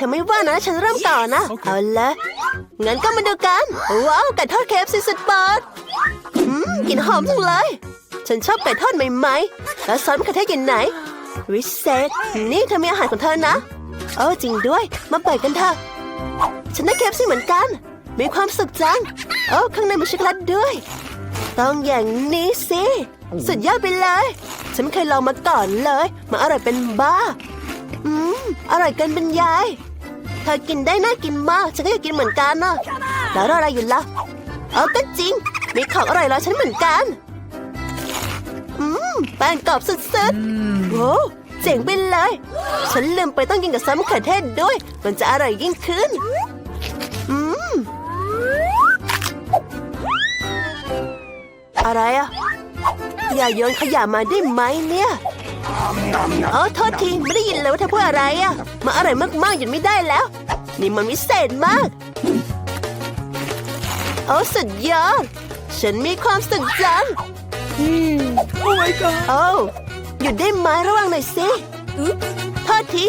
ธอไม่ว่านะ ฉันเริ่มก่อนนะโอเคเอาละงั้นก็มาดูกัน ว้าวไก่ทอดเคฟซีสุดโปรดอืมกลิ่นหอมจังเลย ฉันชอบไก่ทอดใหม่ๆ แล้วซอสมะเขือเทศกลิ่นไหน วิเศษ นี่เธอมีอาหารของเธอนะเออจริงด้วย มาเปิดกันเถอะ ฉันได้เคฟซีเหมือนกัน มีความสุขจัง โอ้ข้างในมีช็อกโกแลตด้วย ต้องอย่างนี้สิ สุดยอดไปเลย ฉันไม่เคยลองมาก่อนเลย มาอร่อยเป็นบ้า อืม อร่อยเกินบรรยาย เธอกินได้น่ากินมาก ฉันก็อยากกินเหมือนกันนะแล้วรออะไรอยู่ล่ะเออก็จริง มีของอร่อยรอฉันเหมือนกัน อืมแป้งกรอบสุดๆโว้เจ๋งไปเลย ฉันลืมไปต้องกินกับซอสมะเขือเทศด้วย มันจะอร่อยยิ่งขึ้น อืม อะไรอะอย่าโยนขยะมาได้ไหมเนี่ยเออโทษทีไม่ได้ยินเลยว่าเธอพูดอะไรอะมาอร่อยมากๆหยุดไม่ได้แล้ว นี่มันวิเศษมากโอ้สุดยอด ฉันมีความสุขจังโอ้ my god โอ้หยุดได้ไหมระวังหน่อยสิโทษที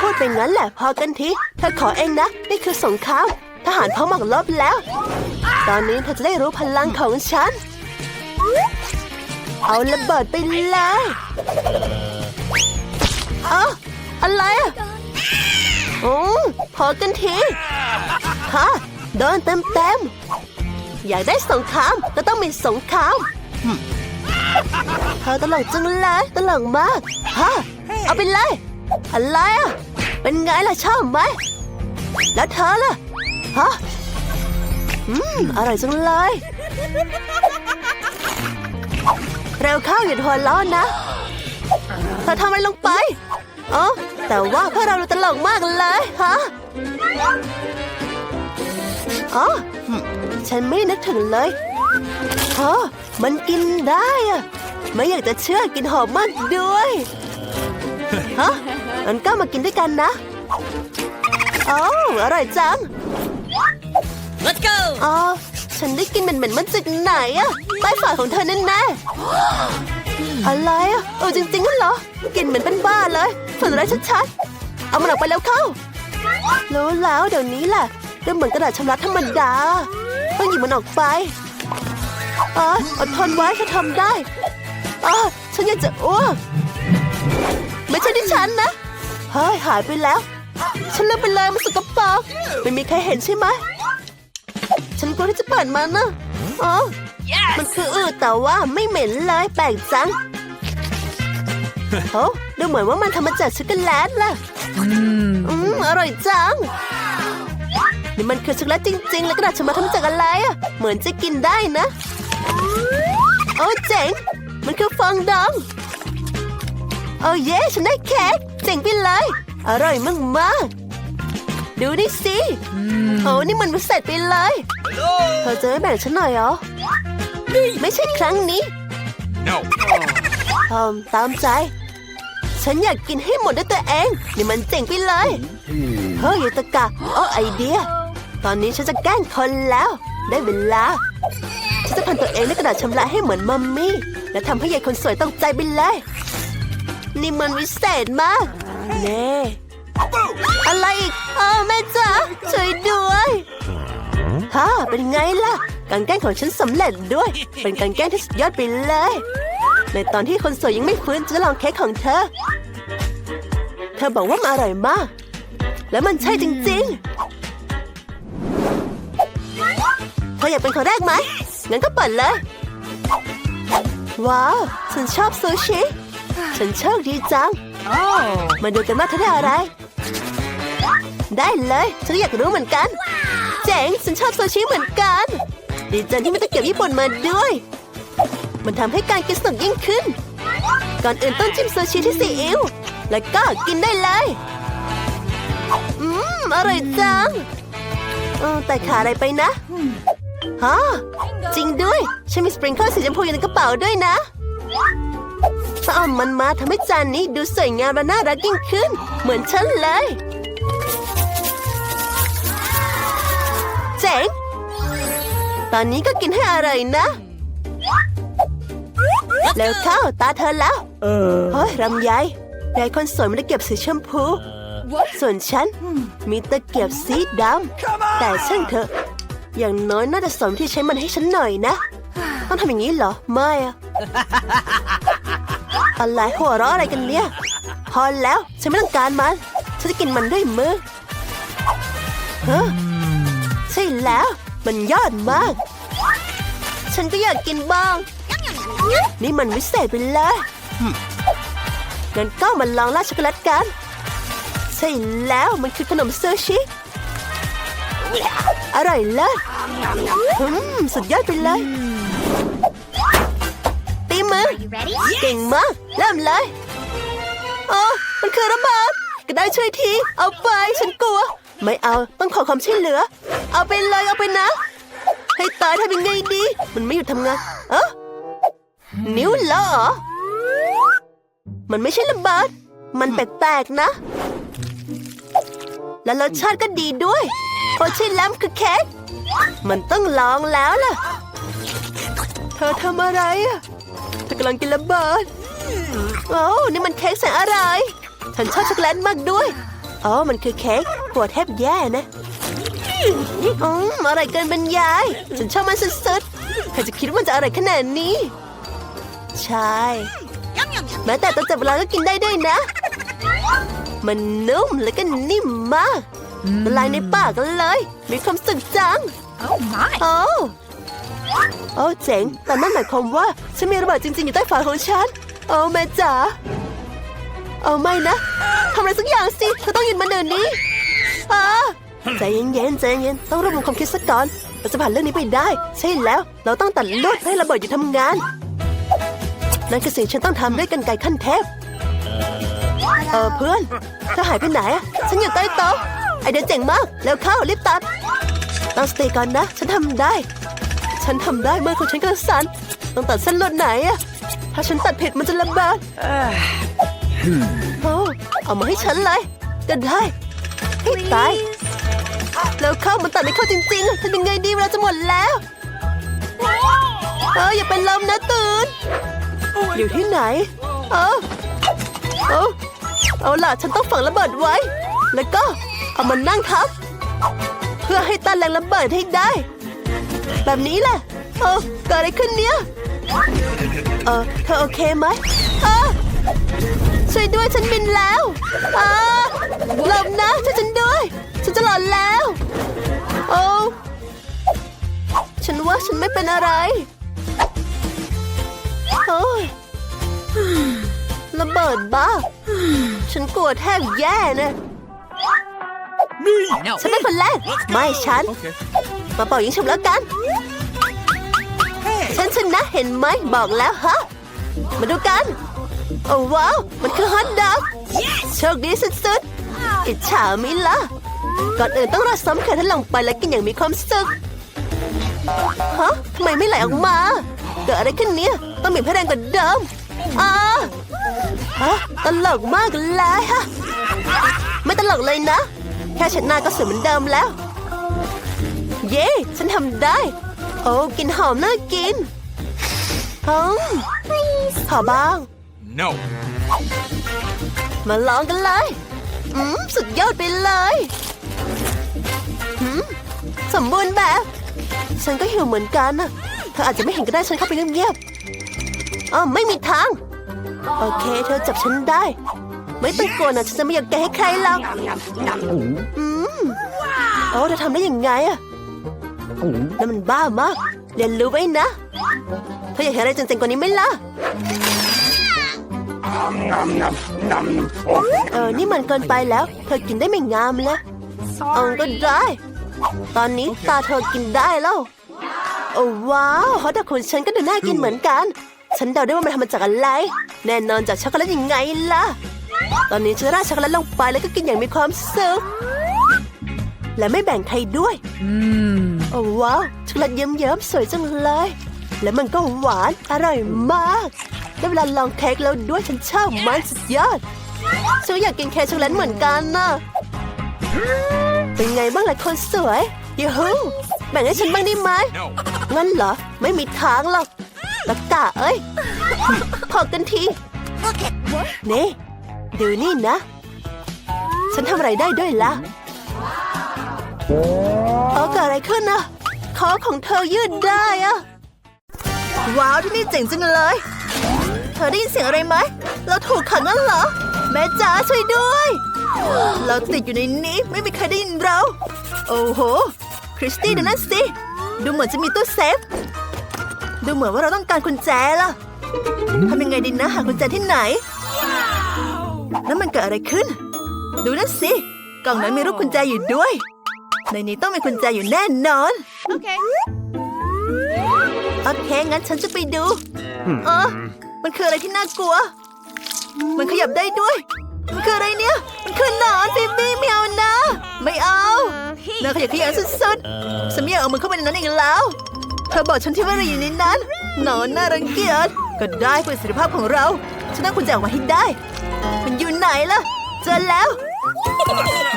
พูดไปงั้นแหละพอกันทีเธอขอเองนะ นี่คือสงครามทหารพร้อมหมอกลบแล้ว ตอนนี้เธอจะได้รู้พลังของฉัน เอาระเบิดไปเลยเอ้าอะไรอะโอ้พอกันทีฮะโดนเต็มเต็มๆอยากได้สงครามก็ต้องมีสงครามหึเธอตลกจังเลยตลกมากฮะเอาไปเลย อะไรอะเป็นไงล่ะชอบไหมแล้วเธอล่ะฮะอืมอร่อยจังเลย เร็วเข้าอย่าหัวร้อนนะเธอทำอะไรลงไปเอ๋อแต่ว่าพวกเราดูตลกมากเลยฮะอ๋ออืมฉันไม่นึกถึงเลยฮะมันกินได้อะไม่อยากจะเชื่อกินหอมมากด้วยฮะงั้นก็มากินด้วยกันนะโอ้อร่อยจัง Let's go! อ๋อ ฉันได้กินเหม็นๆมาจากไหนอะใต้ฝาของเธอแน่ๆอะไรอะเออจริงๆนั่นเหรอกินเหมือนเป็นบ้าเลยฝันร้ายชัดๆ เอามันออกไปแล้วเข้า รู้แล้วเดี๋ยวนี้แหละก็เหมือนกระดาษชำระธรรมดา ต้องหยิบมันออกไปอ๋ออดทนไว้ฉันทำได้อ๋อฉันอยากจะอ้วกไม่ใช่ที่ฉันนะ เฮ้ย หายไปแล้ว ฉันลืมไปเลยมันสกปรกไม่มีใครเห็นใช่ไหม ฉันกลัวที่จะเปิดมันนะอ๋อมันคืออืดแต่ว่าไม่เหม็นเลยแปลกจังโอ้ดูเหมือนว่ามันทำมาจากช็อกโกแลตล่ะ อืม อร่อยจัง นี่มันคือช็อกโกแลตจริง ๆ แล้วกระดาษชำระทำมาจากอะไรอะ เหมือนจะกินได้นะ โอ้เจ๋ง มันคือฟองดอง โอ้เย้ฉันได้เค้กเจ๋งไปเลย อร่อยมากๆ ดูนี่สิโอ้นี่มันพิเศษไปเลยเธอจะไม่แบ่งฉันหน่อยเหรอ ไม่ใช่ครั้งนี้ no เอมตามใจ ฉันอยากกินให้หมดด้วยตัวเอง นี่มันเจ๋งไปเลย เฮ้ยยูตะกะโอ้ไอเดีย ตอนนี้ฉันจะแกล้งคนแล้ว ได้เวลา ฉันจะพันตัวเองด้วยกระดาษชำระให้เหมือนมัมมี่ และทำให้ยายคนสวยต้องใจไปเลย นี่มันวิเศษมาก เน่ อะไรอีกเออแม่จ๋าช่วยด้วยฮ่าเป็นไงล่ะการแกล้งของฉันสำเร็จด้วย เป็นการแกล้งที่สุดยอดไปเลย ในตอนที่คนสวยยังไม่ฟื้นจะลองเค้กของเธอ เธอบอกว่ามันอร่อยมาก และมันใช่จริง ๆ เธออยากเป็นคนแรกไหมงั้นก็เปิดเลย ว้าว ฉันชอบซูชิ ฉันโชคดีจัง Oh! มาดูกันว่าเธอได้อะไร ได้เลย ฉันก็อยากรู้เหมือนกัน เจ๋ง ฉันชอบซูชิเหมือนกัน ดีจังที่ไม่ต้องเก็บญี่ปุ่นมาด้วย มันทำให้การกินสนุกยิ่งขึ้น ก่อนอื่นต้องจิ้มซูชิที่ซีอิ๊ว แล้วก็กินได้เลย อืม อร่อยจังแต่ขาดอะไรไปนะฮะจริงด้วย ฉันมีสปริงเกิลสีชมพูอยู่ในกระเป๋าด้วยนะ ต้องเอามันมาทำให้จานนี้ดูสวยงามและน่ารักยิ่งขึ้น เหมือนฉันเลย เจ๋ง ตอนนี้ก็กินให้อร่อยนะ แล้วเข้าตาเธอแล้วเฮ้ยรำไยยายคนสวยไม่ได้เก็บสีชมพู ส่วนฉันมีตะเกียบสีดำแต่ช่างเถอะ อย่างน้อยน่าจะสอนวิธีใช้มันให้ฉันหน่อยนะ ต้องทำอย่างนี้เหรอ ไม่อะ อะไรหัวเราะอะไรกันเนี่ย พอแล้วฉันไม่ต้องการมัน ฉันจะกินมันด้วยมือเฮ้อใช่แล้ว มันยอดมาก ฉันก็อยากกินบ้าง นี่มันวิเศษไปเลยงั้นก็มาลองราดช็อกโกแลตกัน ใช่แล้วมันคือขนมซูชิอร่อยเลิศอืมสุดยอดไปเลย มือ You ready? เก่งมากเริ่มเลยโอ้มันคือระเบิดก็ได้ช่วยที เอาไปฉันกลัว ไม่เอาต้องขอความช่วยเหลือ เอาไปเลยเอาไปนะ ให้ตายทำยังไงดี มันไม่หยุดทำงานเออนิ้วเหรอ มันไม่ใช่ระเบิด มันแปลกๆนะ และรสชาติก็ดีด้วยเพราะใช่แล้วคือเค้กมันต้องลองแล้วล่ะ เธอทำอะไรอะเธอกำลังกินระเบิดโอ้นี่มันเค้กแสนอร่อยฉันชอบช็อกโกแลตมากด้วยอ๋อมันคือเค้กหัวแทบแย่นะอืมอร่อยเกินบรรยาย ฉันชอบมันสุดๆใครจะคิดว่ามันจะอร่อยขนาดนี้ ใช่ Yum yum yum. แม้แต่ตอนจับเวลาก็กินได้ด้วยนะ มันนุ่มและก็นิ่มมากละลายในปากกันเลย มีความสุขจัง Oh my. โอ้ โอ้เจ๋ง แต่นั่นหมายความว่า ฉันมีระเบิดจริง ๆ อยู่ใต้ฝาของฉัน โอ้แม่จ๋าเอาไม่นะทำอะไรสักอย่างสิเธอต้องหยุดมันเดี๋ยวนี้อาใจเย็นๆใจเย็นต้องรวบรวมความคิดสักก่อนเราจะผ่านเรื่องนี้ไปได้ ใช่แล้ว เราต้องตัดลวดให้ระเบิดอยู่ทำงาน นั่นคือสิ่งฉันต้องทำด้วยกันไกขั้นเทพเออเพื่อนเธอหายไปไหนอะฉันอยู่ใต้โต๊ะไอเดียเจ๋งมาก แล้วเข้ารีบตัดตั้งสติก่อนนะ ฉันทำได้ ฉันทำได้เมื่อของฉันกระสันต้องตัดเส้นลวดไหนอะถ้าฉันตัดผิดมันจะระเบิดโอ้เอามาให้ฉันเลยก็ได้ให้ตายแล้วเข้ามันตัดไม่เข้าจริงๆอะทำยังไงดีเวลาจะหมดแล้วเอออย่าเป็นลมนะตื่นอยู่ที่ไหน เออเออเอาล่ะฉันต้องฝังระเบิดไว้ แล้วก็เอามันนั่งทับ เพื่อให้ต้านแรงระเบิดให้ได้ แบบนี้แหละเออเกิดอะไรขึ้นเนี่ยเออเธอโอเคไหมเออช่วยด้วยฉันบินแล้วเออหลบนะช่วยฉันด้วย ฉันจะหลอนแล้วโอ้ฉันว่าฉันไม่เป็นอะไรโอ้ยระเบิดบ้า ฉันกลัวแทบแย่นะ Me! No. ฉันเป็นคนแรกไม่ฉัน Okay. มาเป่ายิงฉุบแล้วกัน ฉันชนะเห็นไหมบอกแล้วฮะ มาดูกัน โอ้ว้าว มันคือฮอทดอกโชคดีสุดๆ อิจฉามิล่ะ ก่อนอื่นต้องราดซ้ำไข่ท่านลงไปแล้วกินอย่างมีความสุข ฮะทำไมไม่ไหลออกมา เกิดอะไรขึ้นเนี่ย ต้องบีบให้แรงกว่าเดิมอ่าฮะตลกมากเลยฮะ ไม่ตลกเลยนะ แค่เช็ดหน้าก็สวยเหมือนเดิมแล้ว เย้ฉันทำได้ โอ้กลินหอมน่ากินอืมขอบ้าง No. มาลองกันเลยอืมสุดยอดไปเลยอืมสมบูรณ์แบบ ฉันก็หิวเหมือนกันนะเธออาจจะไม่เห็นก็ได้ฉันเข้าไปเงียบๆอ๋อไม่มีทาง โอเค เธอจับฉันได้ ไม่ต้องกลัวนะฉันจะไม่ยอมแกให้ใครหรอกอืมโอ้เธอทำได้ยังไงอะ นั่นมันบ้ามากเรียนรู้ไว้นะเธออยากเห็นอะไรเจ๋งๆกว่านี้ไหมล่ะเออ นี่มันเกินไปแล้ว เธอกินได้ไม่งามเลยเออก็ได้ ตอนนี้ตาเธอกินได้แล้ว โอ้ว้าวฮอตดอกของฉันก็ดูน่ากินเหมือนกัน ฉันเดาได้ว่ามันทำมาจากอะไร แน่นอนจากช็อกโกแลตยังไงล่ะ ตอนนี้ฉันราดช็อกโกแลตลงไปแล้วก็กินอย่างมีความสุขและไม่แบ่งใครด้วย Mmm. โอ้ว้าวช็อกโกแลตเยิ้มๆสวยจังเลย และมันก็หวานอร่อยมากได้เวลาลองเค้กแล้วด้วยฉันชอบมันสุดยอดฉันอยากกินเค้กช็อกโกแลตเหมือนกันนะเป็นไงบ้างล่ะคนสวยยูฮูแบ่งให้ฉันบ้างได้ไหม No. งั้นเหรอ ไม่มีทางหรอกตะกะเอ้ย พอกันที Look at what? นี่ ดูนี่นะ ฉันทำอะไรได้ด้วยล่ะเออเกิดอะไรขึ้นนะคอของเธอยืดได้อะว้าวที่นี่เจ๋งจังเลย เธอได้ยินเสียงอะไรไหม เราถูกขังนั่นเหรอ แม่จ๋าช่วยด้วย เราติดอยู่ในนี้ไม่มีใครได้ยินเรา โอ้โห คริสตี้ดูนั่นสิ ดูเหมือนจะมีตู้เซฟ ดูเหมือนว่าเราต้องการกุญแจล่ะทำยังไงดีนะ หากุญแจที่ไหน แล้วมันเกิดอะไรขึ้น ดูนั่นสิ กล่องนั้นมีรูปกุญแจอยู่ด้วย ในนี้ต้องมีกุญแจอยู่แน่นอน Okay. โอเค งั้นฉันจะไปดู เออ มันคืออะไรที่น่ากลัว มันขยับได้ด้วย มันคืออะไรเนี่ย มันคือหนอนฟิบบี้ไม่เอานะ ไม่เอาน่าขยะแขยงสุดๆฉันไม่อยากเอามือเข้าไปในนั้นอีกแล้ว เธอบอกฉันที่ว่าเราอยู่ในนั้น หนอนน่ารังเกียจ ก็ได้เพื่อสิทธิภาพของเรา ฉันต้องคุณแจออกมาให้ได้ มันอยู่ไหนล่ะ เจอแล้ว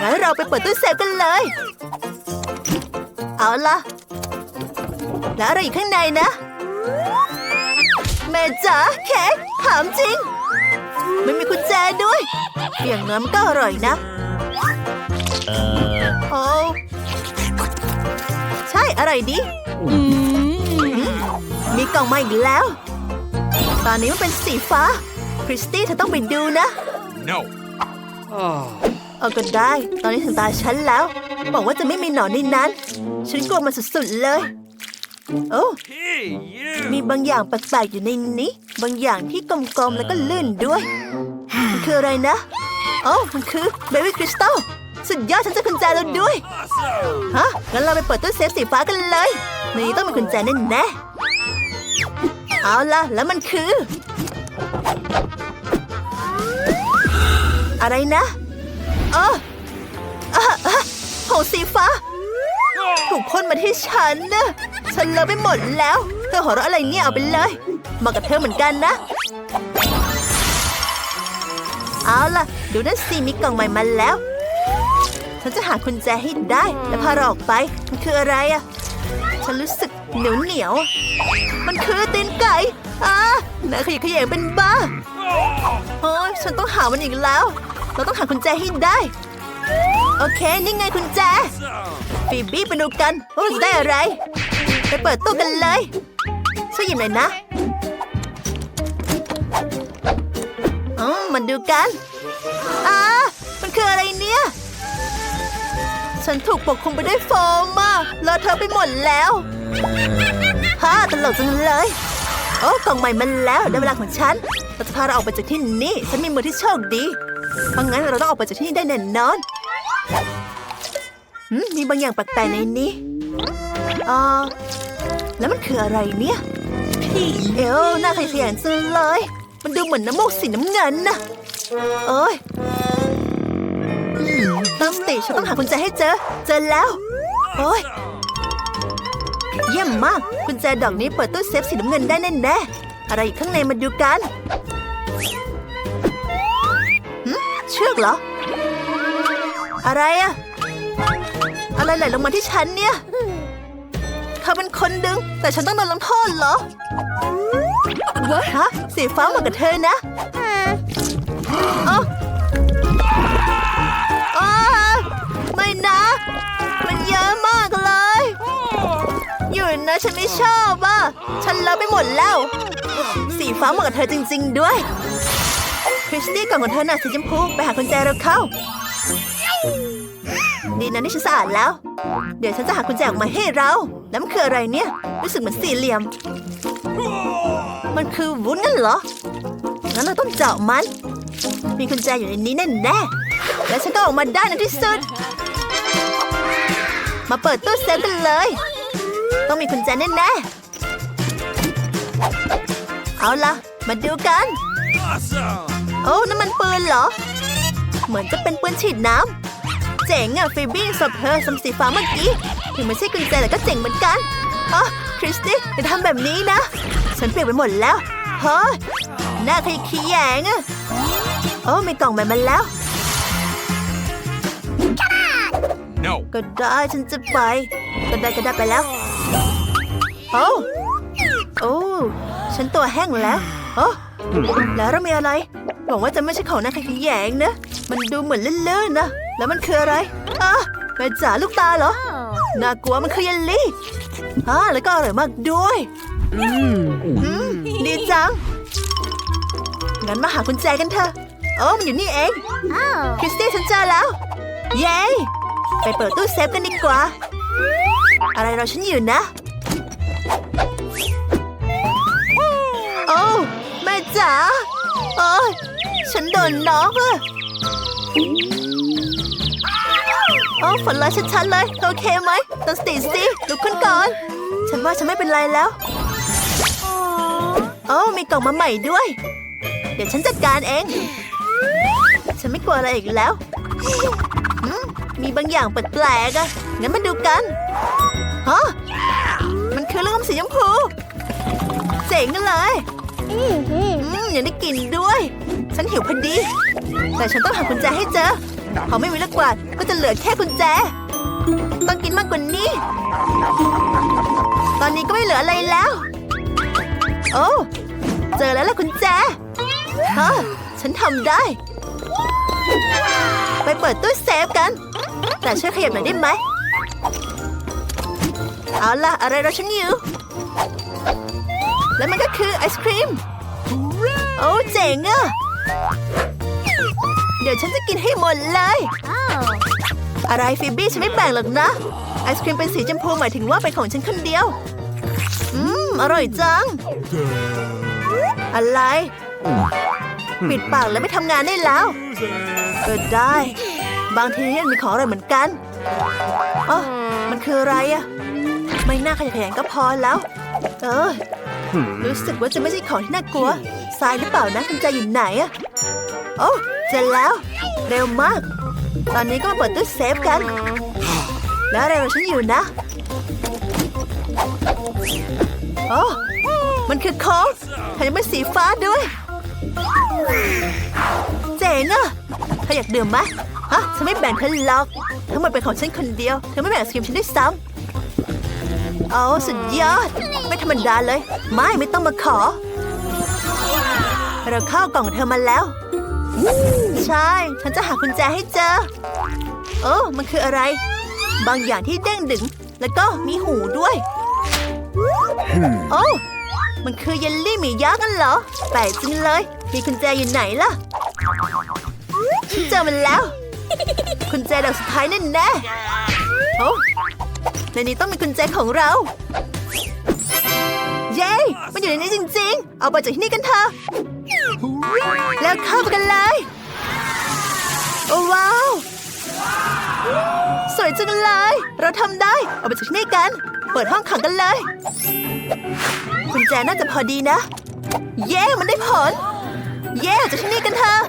งั้นเราไปเปิดตู้เซฟกันเลย เอาล่ะ แล้วอะไรอยู่ข้างในนะ แม่จ๋าเค้กถามจริง ไม่มีกุญแจด้วย อย่างน้อยมันก็อร่อยนะโอ้ใช่อร่อยดีมีกล่องมาอีกแล้ว ตอนนี้มันเป็นสีฟ้า คริสตี้เธอต้องไปดูนะ No. เอาก็ได้ ตอนนี้ถึงตาฉันแล้ว บอกว่าจะไม่มีหนอนในนั้น ฉันกลัวมันสุดๆเลย โอ้ Hey, มีบางอย่างแปลกๆอยู่ในนี้ บางอย่างที่กลมๆแล้วก็ลื่นด้วย มันคืออะไรนะ โอ้มันคือเบบี้คริสตัลสุดยอดฉันจะกุญแจแล้วด้วย ฮะ งั้นเราไปเปิดตู้เซฟสีฟ้ากันเลย ในนี้ต้องมีกุญแจแน่แน่เอาล่ะ แล้วมันคือ อะไรนะ เออผงสีฟ้า ถูกพ่นมาที่ฉันนะฉันเลอะไปหมดแล้ว เธอหัวเราะอะไรเนี่ยเอาไปเลยมากับเธอเหมือนกันนะ เอาล่ะ ดูนั่นสิมีกล่องใหม่มาแล้ว ฉันจะหากุญแจให้ได้ และพาเราออกไป มันคืออะไรอะฉันรู้สึกเหนียวเหนียว มันคือตีนไก่อ่าน่าขยะแขยงเป็นบ้าโอ้ยฉันต้องหามันอีกแล้ว เราต้องหากุญแจให้ได้ โอเค นี่ไงกุญแจฟีบี้ไปดูกันว่าจะได้อะไร ไปเปิดตู้กันเลย ช่วยหยิบหน่อยนะอ๋อมาดูกันอ่ามันคืออะไรเนี่ย ฉันถูกปกคลุมไปด้วยโฟมมาเลอะเทอะไปหมดแล้วฮ่าตลกจังเลย โอ้กล่องใหม่มันแล้วได้เวลาของฉันเราจะพาเราออกไปจากที่นี่ ฉันมีมือที่โชคดี เพราะงั้นเราต้องออกไปจากที่นี่ได้แน่นอนมีบางอย่างแปลกๆในนี้อ่าแล้วมันคืออะไรเนี่ยพี่เอวหน้าขยะแขยงจังเลย มันดูเหมือนน้ำมูกสีน้ำเงินนะเอ้ยตั้งติฉันต้องหากุญแจให้เจอ เจอแล้ว โอ้ย เยี่ยมมากกุญแจดอกนี้เปิดตู้เซฟสีน้ำเงินได้แน่ๆอะไรข้างในมาดูกัน เชือกเหรอ อะไรอะอะไรไหลลงมาที่ฉันเนี่ยเธอเป็นคนดึง แต่ฉันต้องโดนลงโทษเหรอวะฮะสีฟ้าเหมาะกับเธอนะเอ้าอ้าไม่นะ มันเยอะมากเลย อยู่นะฉันไม่ชอบอะ ฉันเลอะไปหมดแล้ว สีฟ้าเหมาะกับเธอจริง ๆ ด้วย ริสตี้กล่องของเธอหน่ะสีชมพูไปหากุญแจเราเข้า ดีนะที่ฉันสะอาดแล้ว เดี๋ยวฉันจะหากุญแจออกมาให้เราแล้วมันคืออะไรเนี่ยรู้สึกเหมือนสี่เหลี่ยม มันคือวุ้นนั่นเหรองั้นเราต้องเจาะมัน มีกุญแจอยู่ในนี้แน่แน่แล้วฉันก็ออกมาได้ในที่สุด มาเปิดตู้เซฟกันเลย ต้องมีกุญแจแน่แน่เอาล่ะ มาดูกัน Awesome. โอ้นั่นมันปืนเหรอ เหมือนจะเป็นปืนฉีดน้ำ เจ๋งอะฟีบี้สบเธอสมสีฟ้าเมื่อกี้ถึงไม่ใช่กุญแจแต่ก็เจ๋งเหมือนกันอ๋อคริสตี้อย่าทำแบบนี้นะ ฉันเปลี่ยนไปหมดแล้วเฮ้ยหน้าขยขี้แยงอะโอ้มีกล่องใหม่มาแล้ว No. ก็ได้ฉันจะไป ก็ได้ก็ได้ไปแล้ว โอ้โอ้ฉันตัวแห้งแล้วโอ้แล้วเรามีอะไร หวังว่าจะไม่ใช่ของน่าขยแยงนะ มันดูเหมือนลื่นๆนะ แล้วมันคืออะไรอะแม่จ๋าลูกตาเหรอ น่ากลัวมันคือเยลลี่อ่าแล้วก็อร่อยมากด้วยอืมดีจัง งั้นมาหากุญแจกันเถอะโอ้มันอยู่นี่เอง Oh. คริสตี้ฉันเจอแล้ว เย้ ไปเปิดตู้เซฟกันดีกว่า อะไรเราฉันอยู่นะ โอ้แม่จ๋าโอ้ย ฉันโดนน็อกอะโอ้ฝันร้ายชัดๆเลยเธอโอเคไหมตั้งสติสิลุกขึ้นก่อน ฉันว่าฉันไม่เป็นไรแล้วโอ้มีกล่องมาใหม่ด้วย เดี๋ยวฉันจัดการเอง ฉันไม่กลัวอะไรอีกแล้วอืมมีบางอย่างแปลกๆอะงั้นมาดูกันฮะมันคือลูกอมสีชมพู เจ๋งเลย อืมยังได้กลิ่นด้วย ฉันหิวพอดี แต่ฉันต้องหากุญแจให้เจอพอไม่มีลูกกวาดก็จะเหลือแค่กุญแจ ต้องกินมากกว่านี้ ตอนนี้ก็ไม่เหลืออะไรแล้ว โอ้เจอแล้วล่ะกุญแจฮะฉันทำได้ ไปเปิดตู้เซฟกัน แต่ช่วยขยับหน่อยได้ไหมเอาล่ะ อะไรเราฉันอยู่ แล้วมันก็คือไอศครีม โอ้เจ๋งอะ เดี๋ยวฉันจะกินให้หมดเลย Oh. อะไรฟิบบี้ฉันไม่แบ่งหรอกนะ ไอศครีมเป็นสีชมพูหมายถึงว่าเป็นของฉันคนเดียว อืม อร่อยจัง อะไร ปิดปากแล้วไม่ทำงานได้แล้วเออได้ บางทีมันมีของอะไรเหมือนกันอ๋อมันคืออะไรอะไม่น่าขยะแขยงก็พอแล้ว เออ รู้สึกว่าจะไม่ใช่ของที่น่ากลัวทรายหรือเปล่านะกุญแจอยู่ไหนอะโอ้เจอแล้ว เร็วมาก ตอนนี้ก็มาเปิดตู้เซฟกัน แล้วอะไรเราฉันอยู่นะโอ้มันคือโค้กแถมยังเป็นสีฟ้าด้วย เจ๋งอะเธออยากดื่มไหมฮะฉันไม่แบ่งเธอหรอก ทั้งหมดเป็นของฉันคนเดียว เธอไม่แบ่งไอศครีมฉันด้วยซ้ำเอาสุดยอด ไม่ธรรมดาเลย ไม่ไม่ต้องมาขอ เราเข้ากล่องเธอมาแล้ว ใช่ ฉันจะหากุญแจให้เจอ โอ้มันคืออะไร บางอย่างที่เด้งดึง แล้วก็มีหูด้วย โอ้มันคือเยลลี่หมียักษ์กันเหรอ แปลกจริงเลย มีกุญแจอยู่ไหนล่ะฉันเจอมันแล้ว กุญแจดอกสุดท้ายแน่แน่โอ้ ในนี้ต้องมีกุญแจของเรา เย้ มันอยู่ในนี้จริง ๆ เอาไปจากที่นี่กันเถอะแล้วเข้าไปกันเลย โอ้ว้าว สวยจังเลย เราทำได้ เอาไปจากที่นี่กัน เปิดห้องขังกันเลย กุญแจน่าจะพอดีนะ เย้ มันได้ผล เย้ออกจากที่นี่กันเถอะ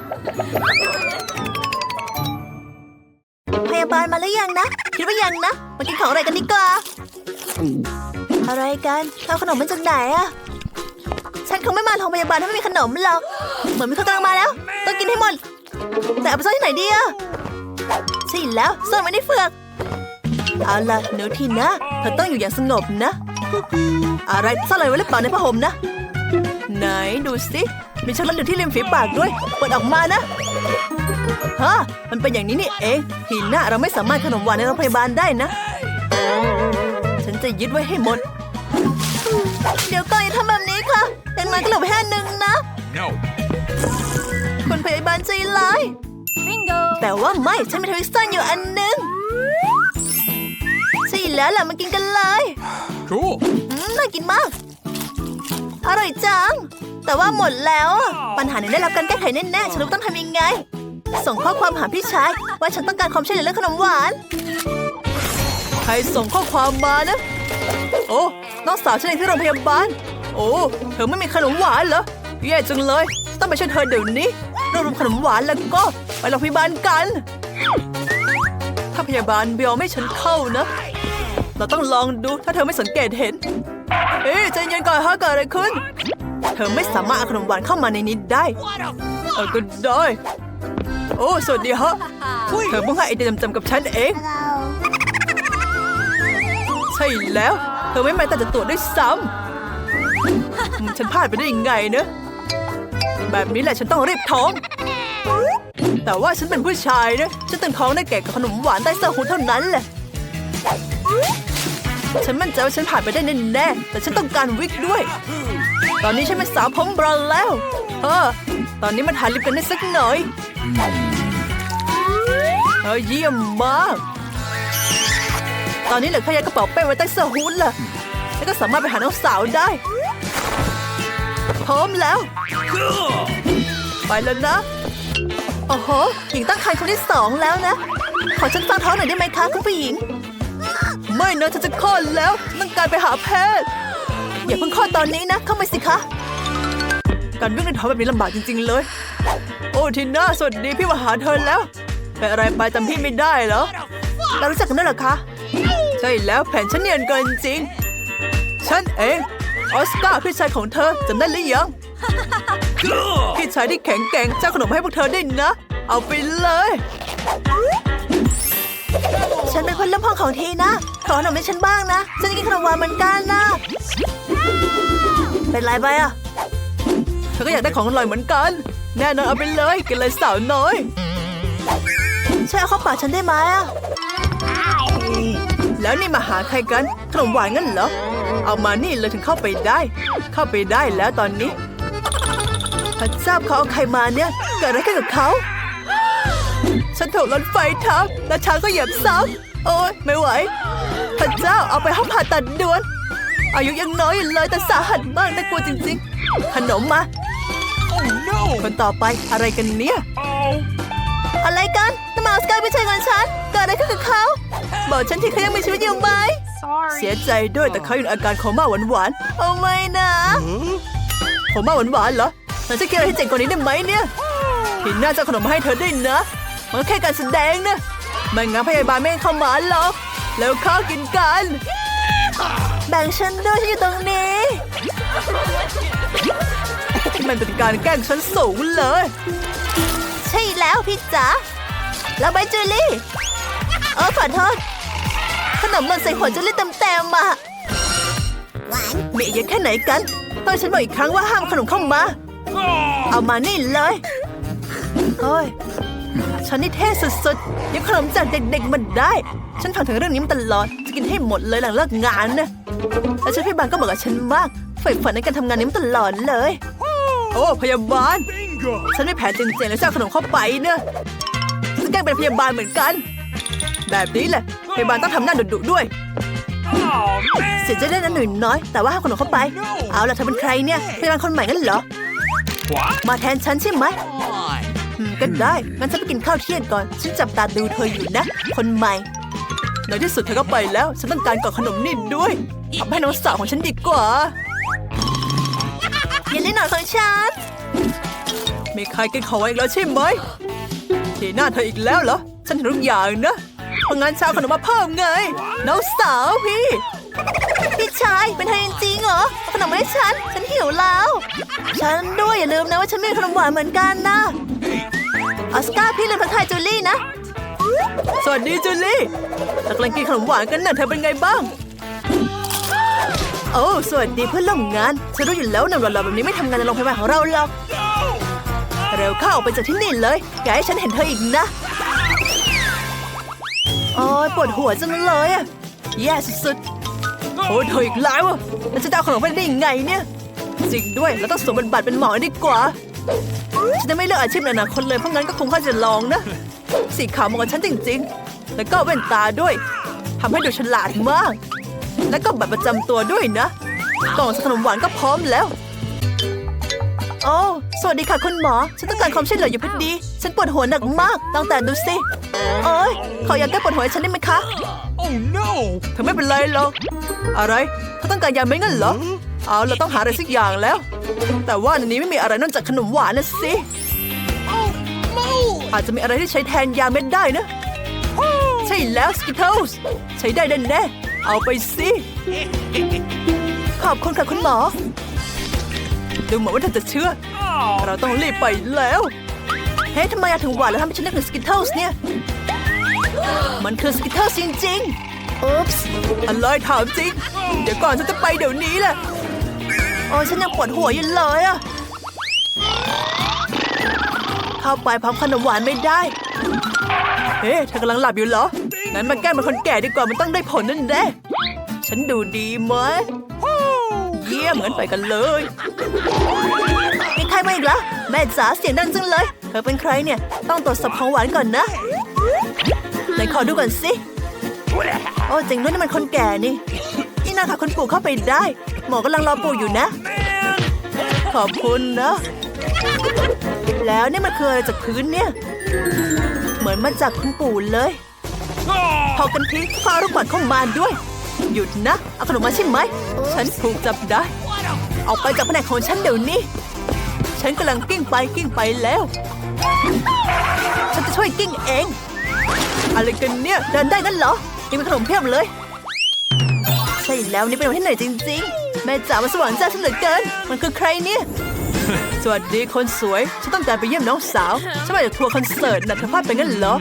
ยาบาลมาแล้วยังนะ คิดว่ายังนะ มากินของอะไรกันดีกว่า อะไรกันเอาขนมมาจากไหนอะฉันคงไม่มาโรงพยาบาลถ้าไม่มีขนมหรอก เหมือนมีคนกำลังมาแล้ว ต้องกินให้หมด แต่เอาไปซ่อนที่ไหนดีอะใช่แล้วซ่อนไว้ในเฟือกเอาล่ะหนูทีนะเธอต้องอยู่อย่างสงบนะ อะไรซ่อนอะไรไว้หรือเปล่าในผ้าห่มนะ ไหนดูสิมีช็อกโกแลตอยู่ที่ริมฝีปากด้วยเปิดออกมานะ ฮะมันเป็นอย่างนี้นี่เองทีหน้าเราไม่สามารถขนมหวานในโรงพยาบาลได้นะ ฉันจะยึดไว้ให้หมด เดี๋ยวก่อนอย่าทำแบบนี้ค่ะอย่างน้อยก็เหลือแค่หนึ่งนะ No. คุณพยาบาลใจร้าย Bingo. แต่ว่าไม่ฉันมีทวิสตันอยู่อันหนึ่งใช่แล้วล่ะมากินกันเลย Cool. อืมน่ากินมาก อร่อยจัง แต่ว่าหมดแล้วอะปัญหานี้ได้รับการแก้ไขแน่ๆฉันรู้ต้องทำยังไง ส่งข้อความหาพี่ชาย ว่าฉันต้องการความช่วยเหลือเรื่องขนมหวาน ใครส่งข้อความมานะ โอ้น้องสาวฉันเองที่โรงพยาบาล โอ้เธอไม่มีขนมหวานเหรอแย่จังเลย ต้องไปช่วยเธอเดี๋ยวนี้รวบรวมขนมหวานแล้วก็ไปโรงพยาบาลกัน ถ้าพยาบาลไม่ยอมให้ฉันเข้านะ เราต้องลองดูถ้าเธอไม่สังเกตเห็น เอ๊ะใจเย็นก่อนฮะเกิดอะไรขึ้น เธอไม่สามารถเอาขนมหวานเข้ามาในนี้ได้ เออก็ได้ โอ้สวัสดีฮะเธอเพิ่งให้ไอเดียจำๆกับฉันเอง Hello. ใช่แล้ว เธอไม่แม้แต่จะตรวจด้วยซ้ำอืมฉันพลาดไปได้ยังไงเนอะแบบนี้แหละฉันต้องรีบท้อง แต่ว่าฉันเป็นผู้ชายนะ ฉันต้องท้องได้แก่กับขนมหวานใต้เสื้อหูเท่านั้นแหละ ฉันมั่นใจว่าฉันผ่านไปได้แน่ๆแต่ฉันต้องการวิกด้วย ตอนนี้ฉันเป็นสาวผมบรอนซ์แล้ว เออ ตอนนี้มันทาลิปกันได้สักหน่อย เยี่ยมมาก ตอนนี้เหลือแค่ยัดกระเป๋าเป้ไว้ใต้เสื้อฮู้ดล่ะ แล้วก็สามารถไปหาน้องสาวได้ พร้อมแล้ว ไปแล้วนะ โอ้โห หญิงตั้งครรภ์คนที่สองแล้วนะ ขอฉันฟังท้องหน่อยได้ไหมคะคุณผู้หญิง ไม่นะฉันจะคลอดแล้วต้องการไปหาแพทย์อย่าเพิ่งคลอดตอนนี้นะ เข้ามาสิคะ การวิ่งในท้องแบบนี้ลำบากจริง ๆ เลย โอ้ทีน่าสวัสดีพี่มาหาเธอแล้ว เป็นอะไรไปจำพี่ไม่ได้เหรอเรารู้จักกันด้วยเหรอคะ ใช่แล้วแผนฉันเนียนเกินจริง ฉันเอง ออสการ์พี่ชายของเธอจำได้หรือยัง พี่ชายที่แข็งแกร่งเจ้าขนมให้พวกเธอได้นะ เอาไปเลย ฉันเป็นคนเริ่มพ่องของทีนะ ขอขนมให้ฉันบ้างนะ ฉันจะกินขนมหวานเหมือนกันนะ เป็นไรไปอะเธอก็อยากได้ของอร่อยเหมือนกัน แน่นอนเอาไปเลยกินเลยสาวน้อย เอาเข้าปากฉันได้ไหมอะแล้วนี่มาหาใครกันขนมหวานงั้นเหรอ เอามานี่เลยถึงเข้าไปได้ เข้าไปได้แล้วตอนนี้พระเจ้าเขาเอาใครมาเนี่ยเกิดอะไรขึ้นกับเขาฉันถูกรถไฟทับและช้างก็เหยียบซ้ำโอ๊ยไม่ไหวพระเจ้าเอาไปห้องผ่าตัดด่วน อายุยังน้อยอยู่เลยแต่สาหัสมากน่ากลัวจริงๆ ขนมมา Oh no. คนต่อไปอะไรกันเนี่ย Oh. อะไรกัน น้ำมาออสการ์ไม่ใช่เงินฉันเกิดอะไรขึ้นกับเขา บอกฉันทีเขายังมีชีวิตอยู่ไหม เสียใจด้วยแต่เขาอยู่ในอาการโคม่าหวานๆโอ้ไม่นะโคม่าหวานๆเหรอเราจะกินอะไรที่เจ๋งกว่านี้ได้ไหมเนี่ยทีน่าจะเอาขนมมาให้เธอได้นะ มันก็แค่การแสดงนะไม่งั้นพยาบาลไม่ให้เข้ามาหรอก แล้วข้าวกินกัน แบ่งฉันด้วยฉันอยู่ตรงนี้ มันเป็นการแกล้งฉันสูงเลย ใช่แล้วพี่จ๋า แล้วใบจูลี่เออขอโทษขนมหล่นใส่หัวจูลี่เต็มๆอะมีอีกเยอะแค่ไหนกันต้องฉันบอกอีกครั้งว่าห้ามขนมเข้ามา เอามานี่เลยเฮ้ยฉันนี่เท่สุดๆยังขนมจากเด็กๆมันได้ ฉันฟังถึงเรื่องนี้มาตลอด จะกินให้หมดเลยหลังเลิกงานนะแล้วฉันพี่บานก็บอกกับฉันมากใฝ่ฝันในการทำงานนี้มาตลอดเลย โอ้พยาบาล ฉันไม่แผลจริงๆแล้วจะเอาขนมเข้าไปเนอะ แกล้งเป็นพยาบาลเหมือนกัน แบบนี้แหละพยาบาลต้องทำหน้าดุๆด้วยเสียใจได้นะหนุ่ยน้อย แต่ว่าห้ามขนมเข้าไป เอาล่ะเธอเป็นใครเนี่ยพยาบาลคนใหม่งั้นเหรอ มาแทนฉันใช่ไหมก็ได้ งั้นฉันไปกินข้าวเที่ยงก่อน ฉันจับตาดูเธออยู่นะ คนใหม่ ในที่สุดเธอก็ไปแล้ว ฉันต้องการก่องขนมนี่ด้วยเอาไปให้น้องสาวของฉันดีกว่า อย่าเล่นหน่อยของฉัน ไมีใครกินของไว้อีกแล้วใช่ไหม เทหน้าเธออีกแล้วเหรอ ฉันเห็นทุกอย่างนะเพราะงั้นเช้าขนมมาเพิ่มไง น้องสาวพี่ พี่ชายเป็นไทยจริงเหรอ ขนมให้ฉัน ฉันหิวแล้ว ฉันด้วยอย่าลืมนะว่าฉันมีขนมหวานเหมือนกันนะออสการ์พี่ลืมทักทายจูลี่นะ สวัสดีจูลี่เรากำลังกินขนมหวานกันน่ะเธอเป็นไงบ้าง โอ้ สวัสดีเพื่อนร่วมงาน ฉันรู้อยู่แล้วนะหล่อๆแบบนี้ไม่ทำงานในโรงพยาบาลของเราหรอก เร็วเข้าออกไปจากที่นี่เลยอย่าให้ฉันเห็นเธออีกนะโอ้ยปวดหัวจังเลยอะแย่สุดๆโอ้ยเธออีกแล้วอะแล้วจะเอาขนมไปได้ยังไงเนี่ย จริงด้วยเราต้องสวมบทบาทเป็นหมอดีกว่า ฉันจะไม่เลือกอาชีพในอนาคตเลยเพราะงั้นก็คงเข้าจะลองนะ สีขาวเหมาะกับฉันจริง ๆ แล้วก็แว่นตาด้วยทำให้ดูฉลาดมาก แล้วก็บัตรประจำตัวด้วยนะกล่องขนมหวานก็พร้อมแล้ว โอ้สวัสดีค่ะคุณหมอ ฉันต้องการความช่วยเหลืออยู่พอดี ฉันปวดหัวหนักมากตั้งแต่ดูสิโอ้ยขอยาแก้ปวดหัวให้ฉันได้ไหมคะ Oh no. เธอไม่เป็นไรหรอก อะไรเธอต้องการยาไหมงั้นเหรอ เอาเราต้องหาอะไรสักอย่างแล้ว แต่ว่าในนี้ไม่มีอะไรนอกจากขนมหวานนะสิอาจจะมีอะไรที่ใช้แทนยาเม็ดได้นะ ใช่แล้วสกิทเทิลส์ใช้ได้แน่แน่ๆเอาไปสิ ขอบคุณค่ะคุณหมอ ดูเหมือนว่าเธอจะเชื่อ Oh. เราต้องรีบไปแล้ว เฮ้ยทำไมอะถึงหวานแล้วทำให้ฉันนึกถึงสกิทเทิลส์เนี่ย มันคือสกิทเทิลส์จริงๆอุ๊ปส์อะไรถามจริง เดี๋ยวก่อนฉันจะไปเดี๋ยวนี้แหละโอ้ยฉันยังปวดหัวอยู่เลยอะเข้าไปพร้อมขนมหวานไม่ได้ เฮ้เธอกำลังหลับอยู่เหรอ งั้นมาแกล้งเป็นคนแก่ดีกว่ามันต้องได้ผลนั่นแน่ฉันดูดีไหม เยี่ยมงั้นไปกันเลยมีใครมาอีกแล้วแม่จ๋าเสียงดังจังเลย เธอเป็นใครเนี่ย ต้องตรวจสอบของหวานก่อนนะไหนขอดูก่อนสิโอ้จริงด้วยนี่มันคนแก่นี่นี่นาค่ะคุณปู่เข้าไปได้ หมอกำลังรอปู่อยู่นะ ขอบคุณนะ แล้วนี่มันคืออะไรจากพื้นเนี่ย เหมือนมาจากคุณปู่เลย พอกันทีฟ้าลูกบอลเข้ามาด้วย หยุดนะ เอาขนมมาใช่ไหม ฉันถูกจับได้เอาไปจากแผนกของฉันเดี๋ยวนี้ ฉันกำลังกิ้งไปกิ้งไปแล้ว ฉันจะช่วยกิ้งเอง อะไรกันเนี่ยเดินได้งั้นเหรอยังมีขนมเพียบเลย ใช่แล้วนี่เป็นวันที่ไหนจริง ๆ แม่จ๋ามาสว่างจ้าฉันเหลือเกิน มันคือใครเนี่ย สวัสดีคนสวย ฉันต้องการไปเยี่ยมน้องสาว ฉันมาจากทัวร์คอนเสิร์ตนะเธอพลาดไปงั้นเหรอ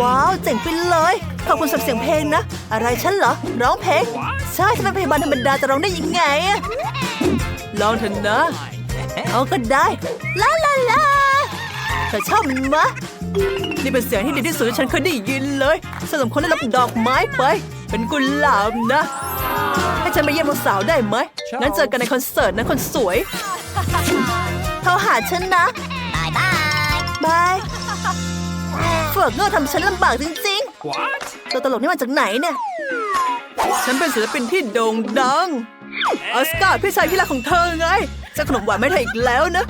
ว้าว เจ๋งไปเลย ขอบคุณสำหรับเสียงเพลงนะ อะไรฉันเหรอ ร้องเพลง ใช่ฉันเป็นพยาบาลธรรมดาจะร้องได้ยังไงอะลองเถอะนะ เอาก็ได้ ลาลาลาเธอชอบมันมะ นี่เป็นเสียงที่ดีที่สุดที่ฉันเคยได้ยินเลยสำหรับคนได้รับดอกไม้ไป เป็นกุหลาบนะ ให้ฉันไปเยี่ยมน้องสาวได้ไหมงั้นเจอกันในคอนเสิร์ตนะคนสวยโทรหาฉันนะ Bye bye. บายเฟือกโง่ทำฉันลำบากจริง What? ๆตัวตลกนี่มาจากไหนเนี่ย ฉันเป็นศิลปินที่โด่งดัง ออสการ์พี่ชายที่รักของเธอไงจะขนมหวานไม่เธออีกแล้วนะ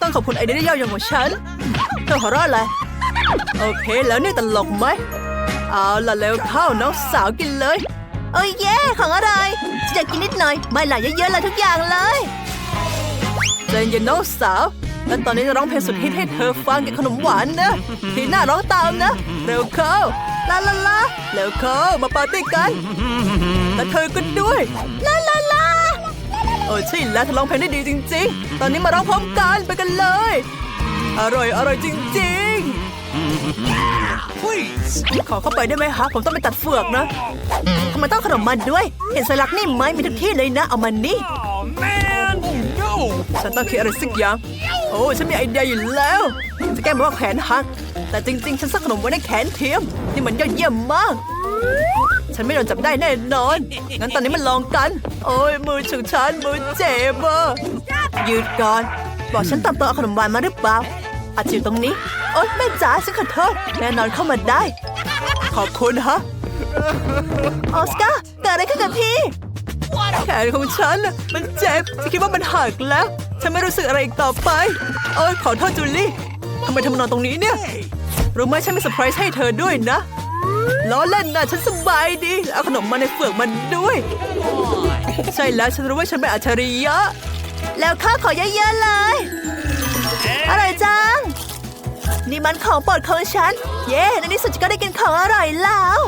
ต้องขอบคุณไอเดียที่ยอดเยี่ยมของฉัน เธอหัวเราะอะไร โอเคแล้วนี่ตลกไหม เอาละแล้วเข้าน้องสาวกินเลย โอ้ยเย่ของอะไรฉันอยากกินนิดหน่อย ไม่หลายเยอะๆเลยทุกอย่างเลยใจเย็นน้องสาว และตอนนี้จะร้องเพลงสุดฮิตให้เธอฟังกับขนมหวานนะทีหน้าร้องตามนะ เร็วเข้าลาลาลาเร็วเข้ามาปาร์ตี้กัน และเธอก็ด้วยลาลาลาโอ้ใช่แล้วเธอร้องเพลงได้ดีจริง ๆ ตอนนี้มาร้องพร้อมกันไปกันเลย อร่อยอร่อยจริง Please. ๆขอเข้าไปได้ไหมคะผมต้องไปตัดเฟือกนะทำไมต้องขนมมันด้วย เห็นสลักนี่ไหมมีทุกที่เลยนะ เอามันนี่ Oh man. ฉันต้องคิดอะไรสักอย่าง โอ้ฉันมีไอเดียอยู่แล้ว จะแก้บอกว่าแขนหัก แต่จริงๆ ฉันซักขนมไว้ในแขนเทียม นี่มันยอดเยี่ยมมาก ฉันไม่โดนจับได้แน่นอน งั้นตอนนี้มันลองกัน โอ้ยมือของฉันมือเจ็บอะยืดก่อน บอกฉันตามตัวเอาขนมหวานมาหรือเปล่าอาจจะอยู่ตรงนี้ โอ๊ยแม่จ๋าฉันขอโทษแน่นอนเข้ามาได้ ขอบคุณฮะ ออสการ์เกิดอะไรขึ้นกับพี่ แขนของฉันน่ะมันเจ็บฉันคิดว่ามันหักแล้ว ฉันไม่รู้สึกอะไรอีกต่อไปโอ้ยขอโทษจูลี่ทำไมเธอมานอนตรงนี้เนี่ย รู้ไหมฉันมีเซอร์ไพรส์ให้เธอด้วยนะ ล้อเล่นนะฉันสบายดี เอาขนมมาในเฟือกมันด้วย ใช่แล้วฉันรู้ว่าฉันเป็นอัจฉริยะ แล้วข้าขอเยอะๆเลย อร่อยจัง นี่มันของโปรดของฉัน เย้ในที่สุดฉันก็ได้กินของอร่อยแล้ว